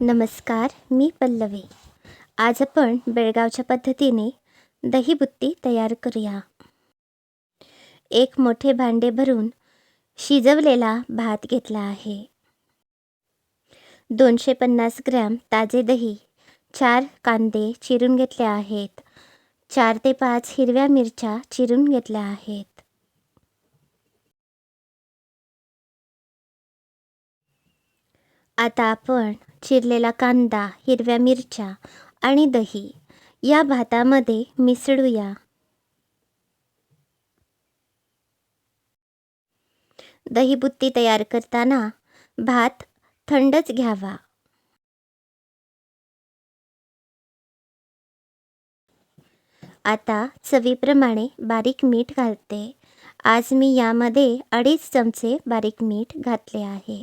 नमस्कार मी पल्लवी. आज आपण बेळगावच्या पद्धतीने दहीबुत्ती तयार करूया. एक मोठे भांडे भरून शिजवलेला भात घेतला आहे. दोनशे पन्नास ग्रॅम ताजे दही चार कांदे चिरून घेतले आहेत. चार ते पाच हिरव्या मिरच्या चिरून घेतल्या आहेत. आता आपण चिरलेला कांदा हिरव्या मिरच्या आणि दही या भातामध्ये मिसळूया. दहीबुत्ती तयार करताना भात थंडच घ्यावा. आता चवीप्रमाणे बारीक मीठ घालते. आज मी यामध्ये अडीच चमचे बारीक मीठ घातले आहे.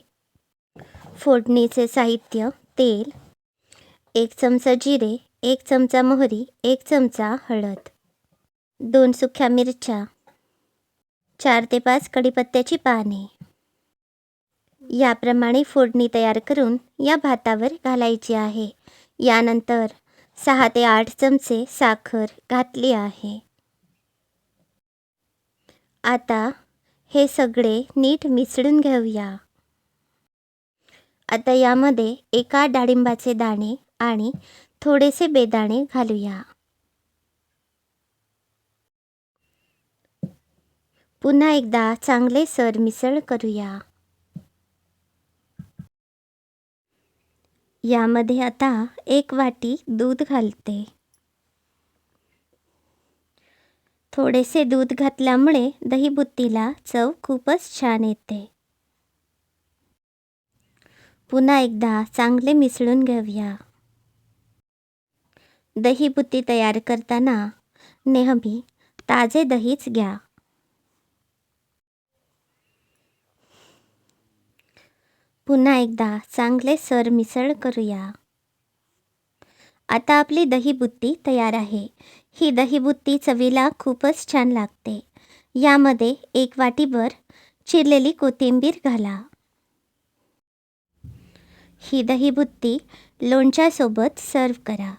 फोडणीचे साहित्य तेल एक चमचा जिरे एक चमचा मोहरी एक चमचा हळद दोन सुक्या मिरच्या चार ते पाच कढीपत्त्याची पाने. याप्रमाणे फोडणी तयार करून या भातावर घालायची आहे. यानंतर सहा ते आठ चमचे साखर घातली आहे. आता हे सगळे नीट मिसळून घेऊया. आता यामध्ये एका डाळिंबाचे दाणे आणि थोडेसे बेदाणे घालूया. पुन्हा एकदा चांगले सर मिसळ करूया. यामध्ये आता एक वाटी दूध घालते. थोडेसे दूध घातल्यामुळे दहीबुत्तीला चव खूपच छान येते. पुन्हा एकदा चांगले मिसळून घेऊया. दहीबुत्ती तयार करताना नेहमी ताजे दहीच घ्या. पुन्हा एकदा चांगले सर मिसळ करूया. आता आपली दहीबुत्ती तयार आहे. ही दहीबुत्ती चवीला खूपच छान लागते. यामध्ये एक वाटीभर चिरलेली कोथिंबीर घाला. ही दहीबुत्ती लोणच्यासोबत सर्व करा.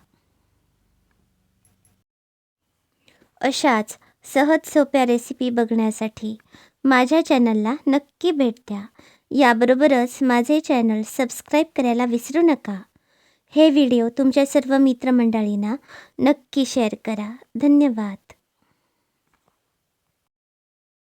अशाच सहज सोप्या रेसिपी बघण्यासाठी माझ्या चॅनलला नक्की भेट द्या. याबरोबरच माझे चॅनल सबस्क्राईब करायला विसरू नका. हे व्हिडिओ तुमच्या सर्व मित्रमंडळींना नक्की शेअर करा. धन्यवाद.